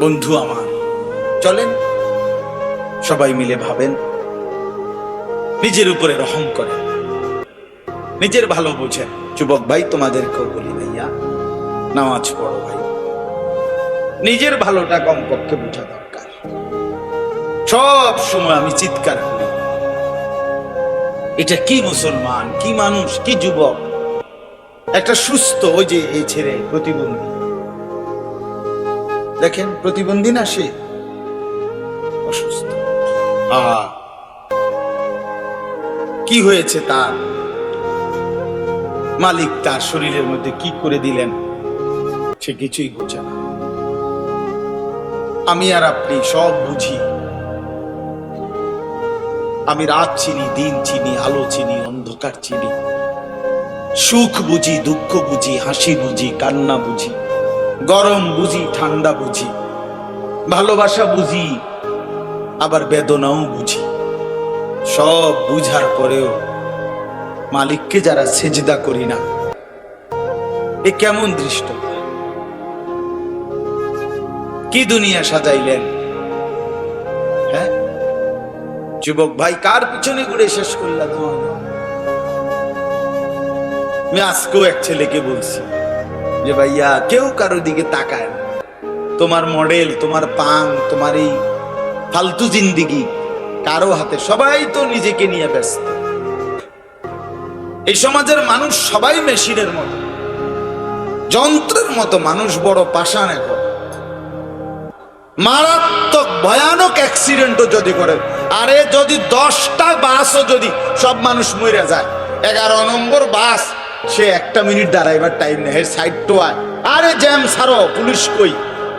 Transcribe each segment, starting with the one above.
বন্ধু আমার। চলেন, সবাই মিলে ভাবেন, নিজের উপরে রহম করেন। নিজের ভালো বোঝেন। যুবক ভাই, তোমাদেরকেও বলি ভাইয়া, নামাজ পড়ো ভাই। নিজের ভালোটা কমপক্ষে বোঝা দরকার। সব সময় আমি চিৎকার করি। এটা কি মুসলমান, কি মানুষ, কি যুবক? একটা সুস্থ ওই যে এই ছেড়ে প্রতিবন্ধী। দেখেন, প্রতিবন্ধী না সে? অসুস্থ। কি হয়েছে তার? মালিক তার শরীরের মধ্যে কি করে দিলেন? সে কিছুই বোঝে না। আমি আর আপনি সব বুঝি। আমি রাত চিনি, দিন চিনি, আলো চিনি, অন্ধকার চিনি। সুখ বুঝি, দুঃখ বুঝি, হাসি বুঝি, কান্না বুঝি। গরম বুঝি, ঠান্ডা বুঝি, ভালোবাসা বুঝি, আবার বেদনাও বুঝি। সব বুঝার পরেও মালিককে যারা সেজদা করি না, এ কেমন দৃষ্ট? কি দুনিয়া সাজাইলেন? হ্যাঁ? যুবক ভাই, কার পিছনে ঘুরে শেষ করলা তোমার? আমি আজকেও এক ছেলেকে বলছি। যে ভাইয়া, কেউ কারও দিকে তাকায় তোমার মডেল তোমার পাং তোমার এই ফালতু জিন্দিগি, কারও হাতে সবাই তো নিজেকে নিয়ে ব্যস্ত। এই সমাজের মানুষ সবাই মেশিনের মতো। যন্ত্রের মতো মানুষ, বড় পাষাণ এখন। মারাত্মক, ভয়ানক অ্যাক্সিডেন্টও যদি করে, আরে যদি দশটা বাসও যদি সব মানুষ মরে যায়, এগারো নম্বর বাস সে একটা মিনিট দাঁড়াইবার টাইম নেই। সাইড আয়। আরে জ্যাম সারো, পুলিশ কই?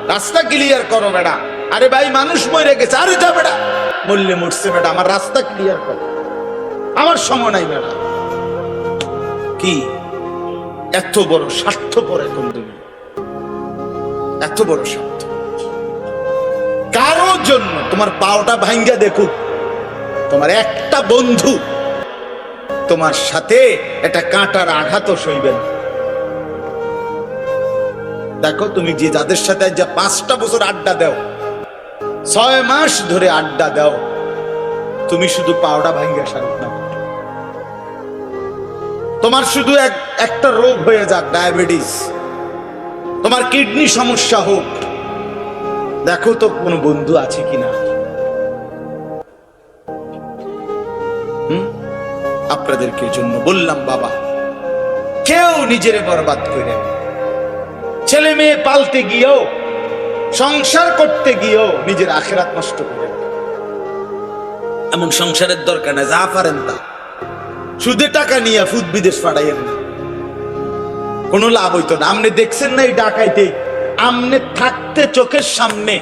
রাস্তা ক্লিয়ার করো বেড়া। আরে ভাই, মানুষ মরে গেছে। আরে যা বেড়া। বললে মরছে বেটা আমার রাস্তা ক্লিয়ার করো। আমার সময় নাই বেড়া। কি? এত বড় স্বার্থপর এখন তুমি এত বড় স্বার্থ। কারোর জন্য তোমার পাওটা ভাঙ্গা দেখুক। তোমার একটা বন্ধু তোমার সাথে একটা কাঁটার আঘাতও সইবে না। দেখো, তুমি যে যাদের সাথে যা পাঁচটা বছর আড্ডা দাও, ছয় মাস ধরে আড্ডা দাও, তুমি শুধু পাওটা ভাঙ্গা সারুক না তোমার শুধু এক, একটা রোগ হয়ে যাক, ডায়াবেটিস। তোমার কিডনি সমস্যা হোক। দেখো তো কোনো বন্ধু আছে কিনা? আপনাদেরকে জন্য বললাম, বাবা, কেউ নিজের বরবাদ করে ছেলে মেয়ে পালতে গিয়েও, সংসার করতে গিয়েও নিজের আখেরাত নষ্ট করে এমন সংসারের দরকার না যা পারেন তা। সুদে টাকা নিয়ে ফুদ বিদেশ পাঠাইয়েন না। কোনো লাভ হইতো না। আপনি দেখছেন না এই ডাকাইতে? আমনে থাকতে চোখের সামনে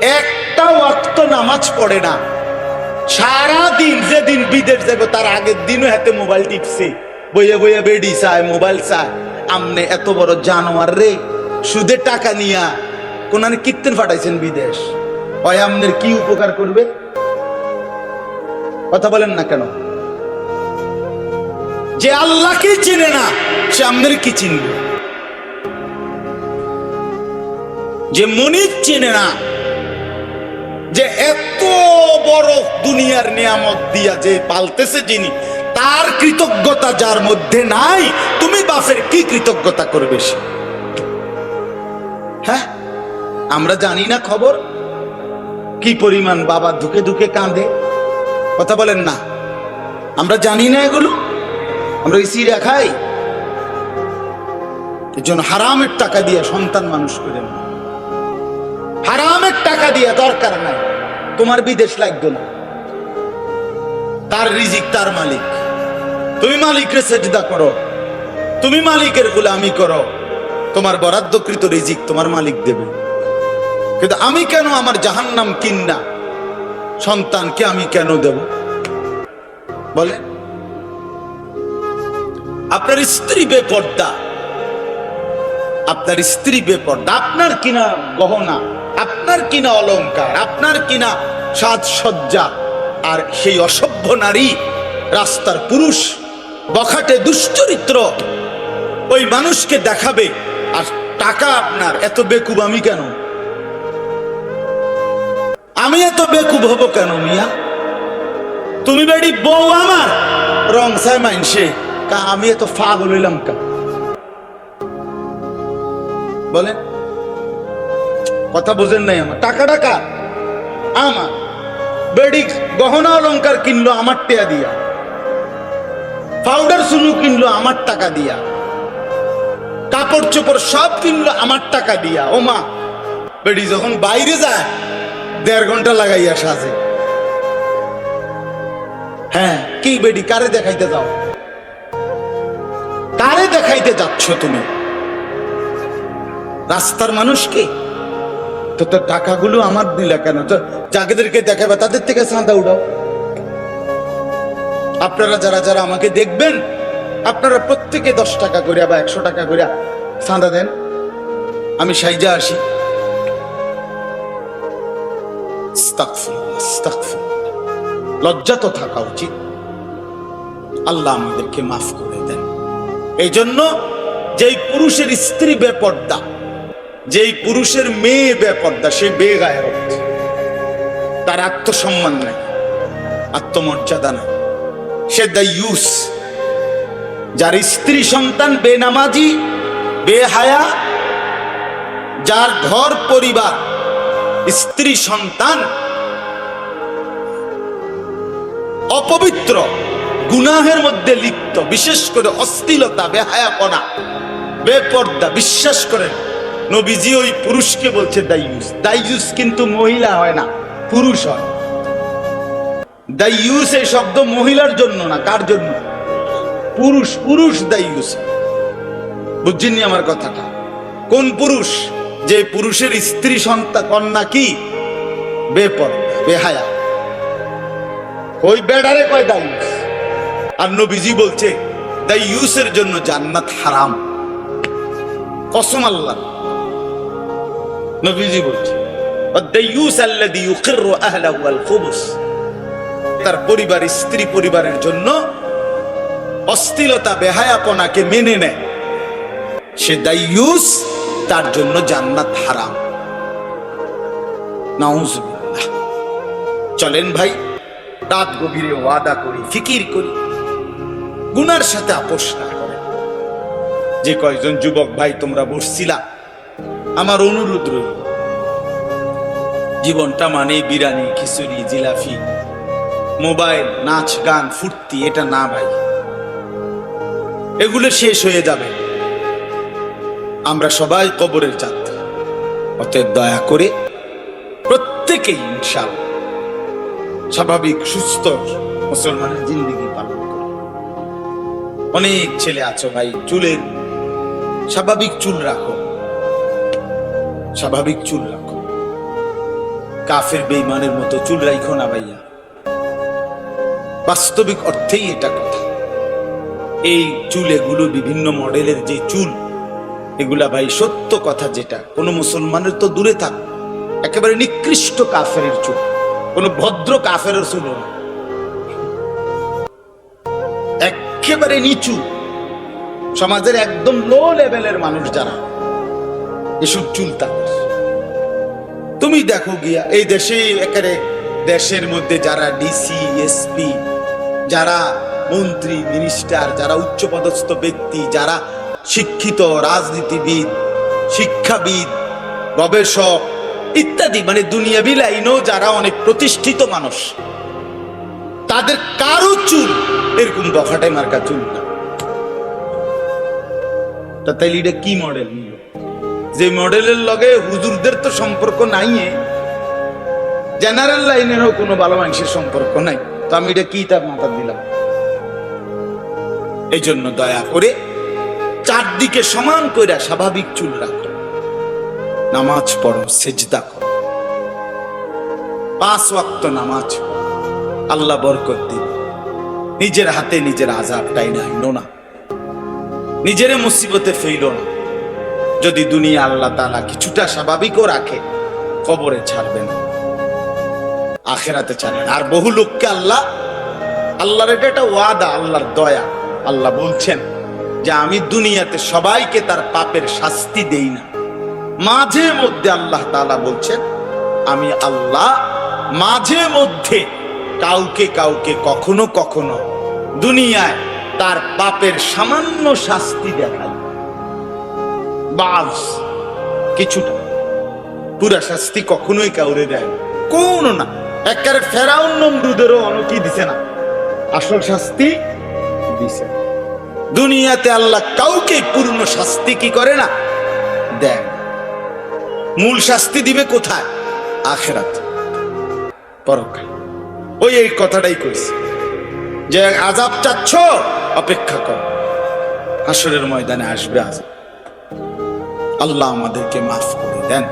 একটা ওয়াক্ত নামাজ পড়ে না। সারা দিন যেদিন বিদেশ যাব, তার আগের দিনও হাতে মোবাইল টিপছে। বইয়ে বইয়ে বেডি চায় মোবাইল চায়। আমনে এত বড় জানোয়ার রে, সুদে টাকা নিয়া কোনানে কীর্তন ফাটাইছেন বিদেশ। হয় আমনের কি উপকার করবে? কথা বলেন না কেন? যে আল্লাহকে চিনে না, সে আমাদের কি চিনবে? যে মনির চিনে না যে এত বড় দুনিয়ার নিয়ামত দিয়া যে পালতেছে যিনি, তার কৃতজ্ঞতা যার মধ্যে নাই, তুমি বাপের কি কৃতজ্ঞতা করবে সে? হ্যাঁ? আমরা জানি না খবর। কি পরিমাণ বাবা ধুকে ধুকে কাঁদে? কথা বলেন না। আমরা জানি না এগুলো। আমরা এই সিরা খাই। এর জন্য হারামের টাকা দিয়ে সন্তান মানুষ করে না হারামের টাকা দিয়ে দরকার নাই। তোমার বিদেশ লাগবে না। তার রিজিক তার মালিক। তুমি মালিকের সেজদা করো। তুমি মালিকের গোলামি করো। তোমার বরাদ্দকৃত রিজিক তোমার মালিক দেবে। কিন্তু আমি কেন আমার জাহান্নাম কিন্না সন্তানকে আমি কেন দেব? বলে, আপনার স্ত্রী বেপর্দা। আপনার স্ত্রী বেপর্দা। আপনার কিনা গহনা? আপনার কিনা অলংকার, আপনার কিনা সাজসজ্জা, আর সেই অসভ্য নারী, রাস্তার পুরুষ, বখাটে দুশ্চরিত্র, ওই মানুষকে দেখাবে, আর টাকা আপনার, এত বেকুব আমি কেন? আমি এত বেকুব হব কেন, মিয়া? তুমি বেড়ি বউ আমার, রং সাই মাইনসে আমি এত ফাগল হইলাম কা? বলেন। কথা বোঝেন নাই আমার। টাকা টাকা। আমার বেডি গহনা অলংকার কিনলো আমার টেয়া দিয়া। পাউডার সুনু কিনলো আমার টাকা দিয়া। কাপড় চোপড় সব কিনলো আমার টাকা দিয়া। ও মা, বেডি যখন বাইরে যায়, দেড় ঘণ্টা লাগাইয়া সাজে। হ্যাঁ কি বেডি, কারে দেখাইতে যাও? কারে দেখাইতে যাচ্ছ তুমি? রাস্তার মানুষকে তো তোর টাকাগুলো আমার দিলা কেন? যাদেরকে দেখাবে তাদের থেকে চাঁদা উঠাও আপনারা যারা যারা আমাকে দেখবেন, আপনারা প্রত্যেকে দশ টাকা করে বা একশো টাকা করে চাঁদা দেন। আমি সাইজা আসি। লজ্জা তো থাকা উচিত। আল্লাহ আমাদেরকে মাফ করে দেন। এই জন্য যেই পুরুষের স্ত্রী বেপর্দা যেই পুরুষের মেয়ে বেপর্দা, সে বেগায়রত। তার আত্মসম্মান নাই, আত্মমর্যাদা নাই। সে দাইয়ুস যার স্ত্রী সন্তান বেনামাজি, বেহায়া, যার ঘর পরিবার, স্ত্রী সন্তান অপবিত্র, গুনাহের মধ্যে লিপ্ত, বিশেষ করে অশ্লীলতা, বেহায়াপনা, বেপর্দা, বিশ্বাস করেন। নবীজি ওই পুরুষকে বলছে দাইয়ুস। দাইয়ুস কিন্তু মহিলা হয় না, পুরুষ হয়। দাইয়ুস এই শব্দ মহিলার জন্য না, কার জন্য? পুরুষ পুরুষ দাইয়ুস। বুঝছেননি আমার কথাটা? কোন পুরুষ? যে পুরুষের স্ত্রী, সন্তান, কন্যা কি? বেপর্দা বেহায়া। ওই বেড়ারে কয় দাইয়ুস। আর নবীজি বলছে, দাইয়ুসের জন্য জান্নাত হারাম। কসম আল্লাহ। নবীজি বলছে তার পরিবার, স্ত্রী পরিবারের জন্য অস্থিলতা বেহায়াপনাকে মেনে নেয়। সে তার জন্য জান্নাত হারাম। চলেন ভাই, রাত গভীরে ওয়াদা করি, ফিকির করি। গুনার সাথে আপোষ না করে যে কয়জন যুবক ভাই তোমরা বসছিলা আমার অনুরোধ রইল। জীবনটা মানে বিরানি খিচুড়ি জিলাফি মোবাইল, নাচ, গান, ফুর্তি, এটা না ভাই। এগুলো শেষ হয়ে যাবে। আমরা সবাই কবরের যাত্রী। অতএব দয়া করে প্রত্যেকেই ইনশাল স্বাভাবিক, সুস্থ মুসলমানের জিন্দিগি পালন করে অনেক ছেলে আছো ভাই, চুলের স্বাভাবিক চুল রাখো। স্বাভাবিক চুল রাখো। কাফের বেইমানের মতো চুল রাখো না ভাইয়া। বাস্তবিক অর্থেই এটা কথা। এই চুল এগুলো বিভিন্ন মডেলের যে চুল, এগুলা ভাই সত্য কথা যেটা, কোনো মুসলমানের তো দূরে থাক। একেবারে নিকৃষ্ট কাফের চুল, কোনো ভদ্র কাফের চুল একেবারে নিচু। সমাজের একদম লো লেভেলের মানুষ যারা, এসব চুল তাদের তুমি দেখো গিয়া, এই দেশে একেবারে দেশের মধ্যে যারা ডিসি এসপি যারা মন্ত্রী মিনিস্টার যারা উচ্চপদস্থ ব্যক্তি, যারা শিক্ষিত রাজনীতিবিদ, শিক্ষাবিদ, গবেষক ইত্যাদি মানে দুনিয়াবি লাইনও যারা অনেক প্রতিষ্ঠিত মানুষ, তাদের কারও চুল এরকম বখাটে মার্কা চুল না। তাইলে এটা কি মডেল নিল? যে মডেলের লগে হুজুরদের তো সম্পর্ক নাই জেনারেল লাইনেরও কোনো ভালো মানুষের সম্পর্ক নাই। তো আমি এটা কি তার মাথা দিলাম? এই জন্য দয়া করে চারদিকে সমান কইরা স্বাভাবিক চুল রাখো। নামাজ পড়ো, সেজদা করো। পাঁচ ওয়াক্ত নামাজ। আল্লাহ বরকত দিবে নিজের হাতে নিজের আজাবটাই নাই না নিজের মুসিবতে ফেইল না। যদি দুনিয়া আল্লাহ তালা কিছুটা স্বাভাবিকও রাখে, কবরে ছাড়বে না। আখেরাতে ছাড়বে না। আর বহু লোককে আল্লাহ, আল্লাহর এটা একটা ওয়াদা, আল্লাহর দয়া। আল্লাহ বলছেন যে আমি দুনিয়াতে সবাইকে তার পাপের শাস্তি দেই না। মাঝে মধ্যে আল্লাহ তাআলা বলছেন, আমি আল্লাহ মাঝে মধ্যে কাউকে কাউকে কখনো কখনো দুনিয়ায় তার পাপের সামান্য শাস্তি দেখায় বাস। কিছুটা। পুরা শাস্তি কখনোই কাউরে দেয় না। কোনো না। একেবারে ফেরাউন নমরুদেরও অনকি দিছে না। আসল শাস্তি দিছে। দুনিয়াতে আল্লাহ কাউকে পূর্ণ শাস্তি কি করে না? দেয় মূল শাস্তি দিবে কোথায়? আখেরাত। পরকাল। ওই এই কথাটাই কইছে। যে আজাব চাচ্ছ, অপেক্ষা কর। হাসরের ময়দানে আসবে আজাব আল্লাহ আমাদেরকে মাফ করে দেন।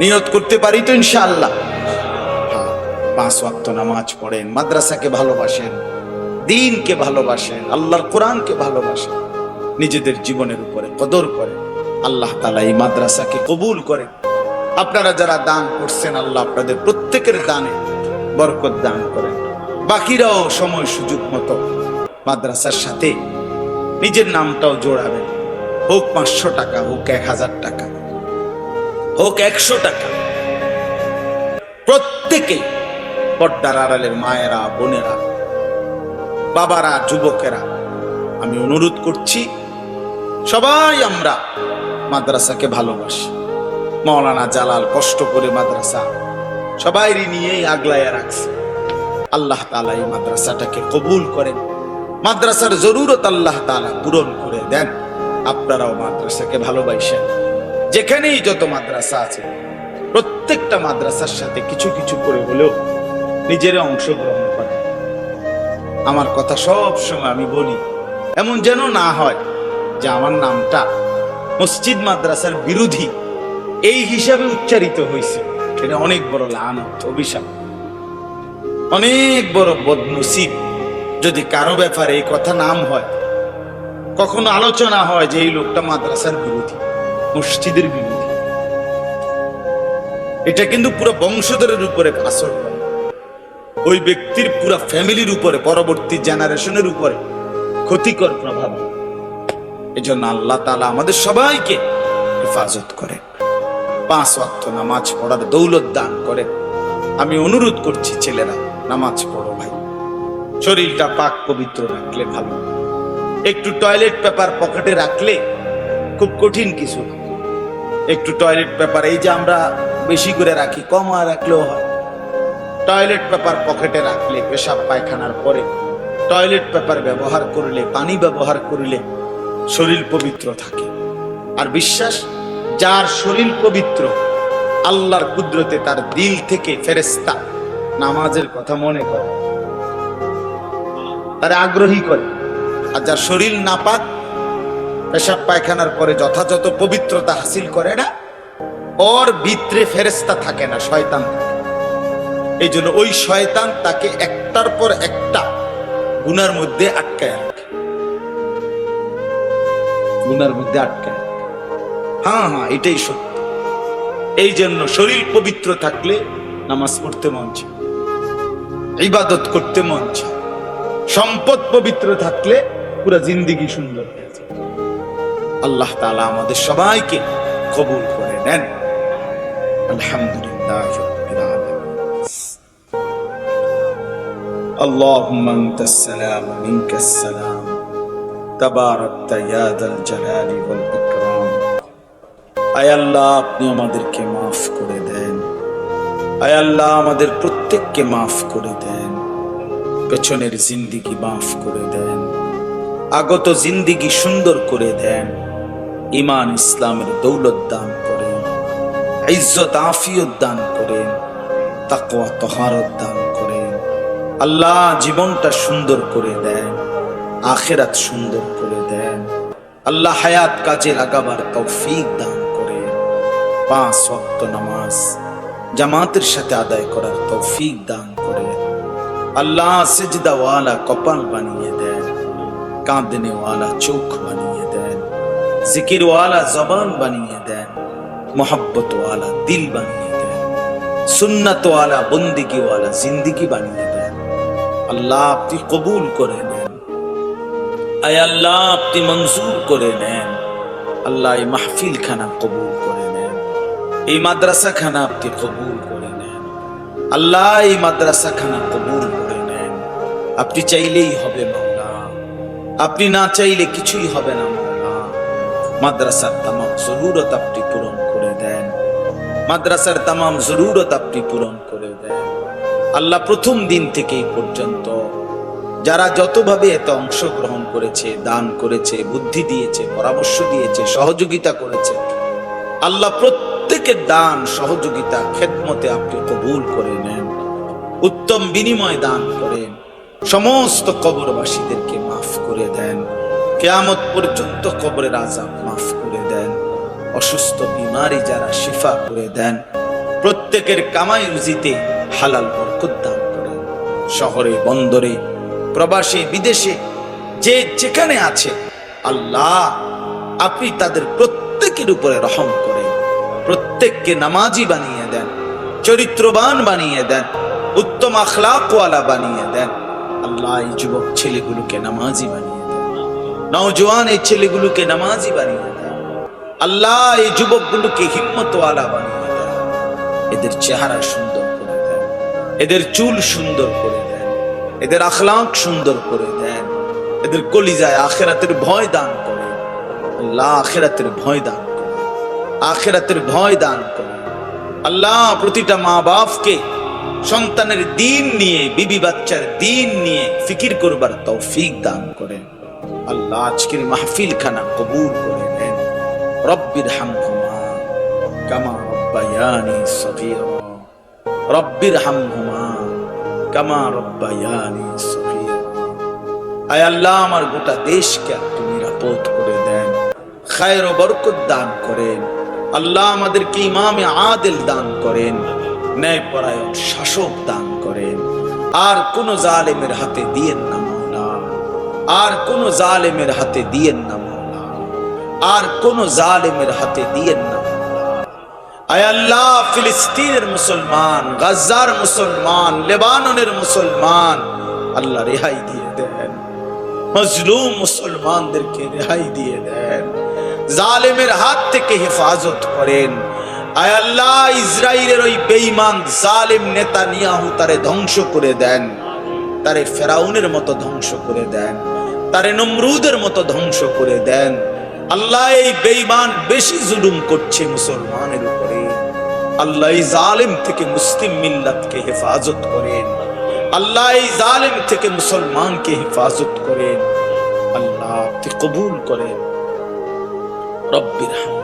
নিয়ত করতে পারি তো ইনশাআল্লাহ। হ্যাঁ, পাঁচ ওয়াক্ত নামাজ পড়েন মাদ্রাসাকে ভালোবাসেন দিনকে ভালোবাসেন আল্লাহর কোরআনকে ভালোবাসেন নিজেদের জীবনের উপরে কদর করেন আল্লাহ তালা এই মাদ্রাসাকে কবুল করেন। আপনারা যারা দান করছেন আল্লাহ আপনাদের প্রত্যেকের দানে বরকত দান করেন। বাকিরাও সময় সুযোগ মতো মাদ্রাসার সাথে নিজের নামটাও জোড়াবেন। হোক পাঁচশো টাকা, হোক এক হাজার টাকা, হোক একশো টাকা। প্রত্যেকে পর্দার আড়ালের মায়েরা, বোনেরা, বাবারা, যুবকেরা, আমি অনুরোধ করছি, সবাই আমরা মাদ্রাসাকে ভালোবাসি। মৌলানা জালাল কষ্ট করে মাদ্রাসা সবাই নিয়েই আগলাইয়া রাখছে। আল্লাহ তালা এই মাদ্রাসাটাকে কবুল করেন। মাদ্রাসার জরুরত আল্লাহ তালা পূরণ করে দেন। আপনারাও মাদ্রাসাকে ভালোবাসেন। যেখানেই যত মাদ্রাসা আছে, প্রত্যেকটা মাদ্রাসার সাথে কিছু কিছু করে হলেও নিজেরা অংশগ্রহণ করেন আমার কথা সব সময় আমি বলি, এমন যেন না হয় যে আমার নামটা মসজিদ মাদ্রাসার বিরোধী। এই হিসাবে উচ্চারিত হয়েছে। এটা অনেক বড় লানত, অভিশাপ। অনেক বড় বদনসিব যদি কারও ব্যাপারে এই কথা নাম হয়। কখনো আলোচনা হয় যে এই লোকটা মাদ্রাসার বিরোধী, মসজিদের বিরোধী। এটা কিন্তু পুরো বংশধরের উপরে আসর ওই ব্যক্তির পুরো ফ্যামিলির উপরে, পরবর্তী জেনারেশনের উপরে ক্ষতিকর প্রভাব। এই জন্য আল্লাহ তালা আমাদের সবাইকে হেফাজত করে পাঁচ অর্থ নামাজ পড়ার দৌলত দান করে আমি অনুরোধ করছি ছেলেরা, নামাজ পড়ো ভাই। শরীরটা পাক পবিত্র রাখলে ভালো। একটু টয়লেট পেপার পকেটে রাখলে খুব কঠিন কিছু একটু টয়লেট পেপার এই যে আমরা বেশি করে রাখি, কম আর রাখলেও হয়। টয়লেট পেপার পকেটে রাখলে, পেশাব পায়খানার পরে টয়লেট পেপার ব্যবহার করলে, পানি ব্যবহার করলে শরীর পবিত্র থাকে। আর বিশ্বাস, যার শরীর পবিত্র, আল্লাহর কুদরতে তার দিল থেকে ফেরেস্তা নামাজের কথা মনে করে। তারা আগ্রহী করে। আর যার শরীর নাপাক, পেশাব পায়খানার পরে যথাযথ পবিত্রতা হাসিল করে না, ওর ভিতরে ফেরেস্তা থাকে না, শয়তান এই জন্য ওই শয়তান তাকে একটার পর একটা গুনার মধ্যে আটকায় রাখে। গুনার মধ্যে আটকায়। হ্যাঁ হ্যাঁ এটাই সত্য। এই জন্য শরীর পবিত্র থাকলে নামাজ পড়তে মন চায়, ইবাদত করতে মন চায়। সম্পদ পবিত্র থাকলে পুরো জিন্দিগি সুন্দর হয়ে যায় আল্লাহ তাআলা আমাদের সবাইকে কবুল করে নেন আলহামদুলিল্লাহ রাব্বিল আলামিন اللهم انت السلام منك السلام تباركت يا ذا الجلال والاكرام আয় আল্লাহ আপনি আমাদেরকে মাফ করে দেন আয় আল্লাহ আমাদের প্রত্যেককে মাফ করে দেন পেছনের জিন্দিগি মাফ করে দেন আগত জিন্দিগি সুন্দর করে দেন ইমান ইসলামের দৌলত দান করেন, ইজ্জত আফিয়ত দান করেন, তাকওয়া তহারত দান করেন। আল্লাহ জীবনটা সুন্দর করে দেন, আখেরাত সুন্দর করে দেন। আল্লাহ হায়াত কাজে লাগাবার তৌফিক দান করেন। পাঁচ ওয়াক্ত নামাজ জামাতের সাথে আদায় করার তৌফিক দান করেন। আল্লাহ সিজদাওয়ালা কপাল বানিয়ে দেন। কাঁদনেওয়ালা চোখ বানিয়ে দেন, জিকিরওয়ালা জবান বানিয়ে দেন, মোহাব্বতওয়ালা দিল বানিয়ে দেন, সুন্নাতওয়ালা বন্দিগিওয়ালা জিন্দিগি বানিয়ে দেন। আল্লাহ আপনি কবুল করে নেন। আয় আল্লাহ আপনি মঞ্জুর করে নেন। আল্লাহ এই মাহফিল খানা কবুল করে নেন। এই মাদ্রাসা খানা আপনি কবুল করে নেন। আল্লাহ এই মাদ্রাসা খানা কবুল করে নেন। আপনি চাইলেই হবে মাওলা আপনি না চাইলে কিছুই হবে না মাদ্রাসার তামাম জরুরত আপনি পূরণ করে দেন। মাদ্রাসার তামাম জরুরত আপনি পূরণ করে দেন। আল্লাহ প্রথম দিন থেকে পর্যন্ত যারা যতভাবে এত অংশগ্রহণ করেছে, দান করেছে, বুদ্ধি দিয়েছে, পরামর্শ দিয়েছে, সহযোগিতা করেছে, আল্লাহ প্রত্যেকের দান, সহযোগিতা, খেদমতে আপনি কবুল করে নেন। উত্তম বিনিময় দান করেন। সমস্ত কবরবাসীদেরকে মাফ করে দেন। কেয়ামত পর্যন্ত কবরের আজাব মাফ করে দেন। অসুস্থ বিমারি যারা শিফা করে দেন, প্রত্যেকের কামাই রুজিতে হালাল বরকত দান করেন। শহরে, বন্দরে, প্রবাসে, বিদেশে, যে যেখানে আছে, আল্লাহ আপনি তাদের প্রত্যেকের উপরে রহম করেন। প্রত্যেককে নামাজি বানিয়ে দেন, চরিত্রবান বানিয়ে দেন, উত্তম আখলাকওয়ালা বানিয়ে দেন। আল্লাহ এই যুবক ছেলেগুলোকে নামাজি বানিয়ে নওজোয়ান এই ছেলেগুলোকে নামাজি বানিয়ে দেন আল্লাহ এই যুবকগুলোকে হিম্মতওয়ালা বানিয়ে দেন এদের চেহারা সুন্দর করে দেন এদের চুল সুন্দর করে দেন এদের আখলাক সুন্দর করে দেন এদের কলিজায় আখেরাতের ভয় দান করে। আল্লাহ আখেরাতের ভয় দান করেন আখেরাতের ভয় দান করে। আল্লাহ প্রতিটা মা বাপকে সন্তানের দিন নিয়ে, বিবি বাচ্চার দিন নিয়ে ফিকির করবার তৌফিক দান করেন আল্লাহ আজকের মাহফিল খানা কবুল করে নেন। রব্বির হামহুমা কামা রব্বায়ানি সগীরা। রব্বির হামহুমা কামা রব্বায়ানি সগীরা। আয় আল্লাহ, আমার গোটা দেশকে আপনি নিরাপদ করে দেন। খায়ের বরকত দান করেন। আল্লাহ আমাদেরকে ইমামে আদেল দান করেন। ন্যায়পরায়ণ শাসক দান করেন। আর কোন জালেমের হাতে দিয়েন না আর কোন জালেমের হাতে দিয়েন না আর কোন জালেমের হাতে দিয়েন না মুসলমান মুসলমান, লেবাননের মুসলমান আল্লাহ রেহাই দিয়ে দেন। মজলুম মুসলমানদেরকে রেহাই দিয়ে দেন। জালেমের হাত থেকে হেফাজত করেন। আল্লাহ ইসরায়েলের ওই বেঈমান জালেম নেতা নিয়াহু তারে ধ্বংস করে দেন। তারে ফেরাউনের মতো ধ্বংস করে দেন। তারে নমরুদের মতো ধ্বংস করে দেন। আল্লাহ এই বেঈমান বেশি জুলুম করছে মুসলমানের উপরে। আল্লাহ এই জালেম থেকে মুসলিম মিল্লাতকে হেফাজত করেন। আল্লাহ এই জালেম থেকে মুসলমানকে হেফাজত করেন। আল্লাহ কবুল করেন। রব্বির হামহুমা